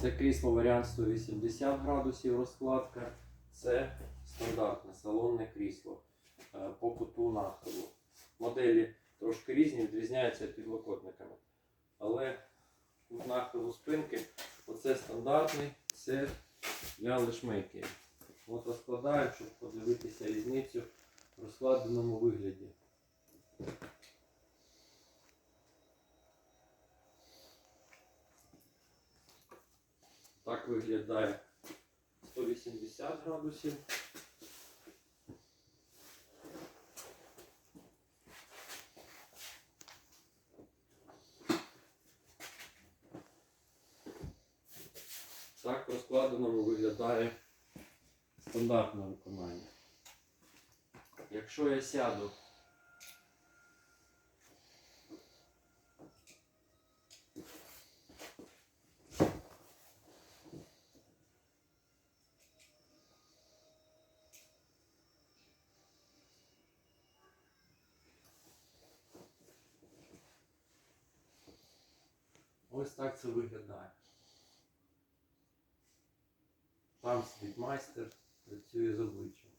Це крісло варіант 180 градусів розкладка. Це стандартне салонне крісло е, по куту нахилу. Моделі трошки різні, відрізняються підлокотниками. Але кут нахилу спинки оце стандартний, це для лишмейкерів. От розкладаю, щоб подивитися різницю в розкладеному вигляді. Так виглядає 180 градусів. Так розкладеному виглядає стандартне виконання. Якщо я сяду Ось так це виглядає. Там світ майстер працює з обличчям.